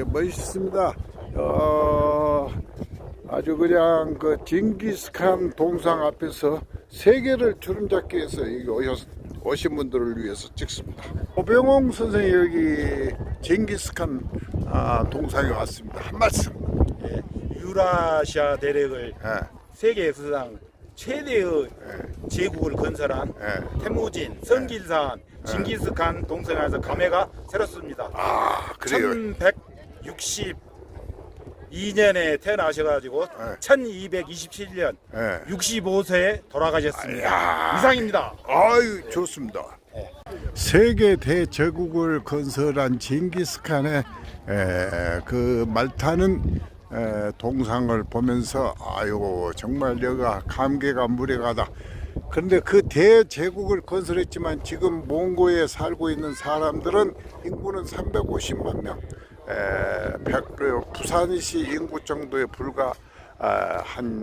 예, 멋있습니다. 어, 아주 그냥 그 징기스칸 동상 앞에서 세계를 주름잡기 위해서 오셨, 오신 분들을 위해서 찍습니다. 오병홍 선생이 여기 징기스칸 아, 동상에 왔습니다. 한 말씀. 유라시아 대륙을 예, 세계 역사상 최대의 제국을 건설한 예. 태무진, 성길산, 징기스칸 동성에서 감회가 새롭습니다. 아, 그래요. 1162년에 태어나셔가지고 1227년 예. 65세에 돌아가셨습니다. 이야. 이상입니다. 아유 좋습니다. 세계 대제국을 건설한 징기스칸의 에, 그 말타는 에, 동상을 보면서 아유 정말 여가 감개가 무량하다. 그런데 그 대제국을 건설했지만 지금 몽고에 살고 있는 사람들은 인구는 350만 명. 에, 백, 그 부산시 인구 정도에 불과 아, 한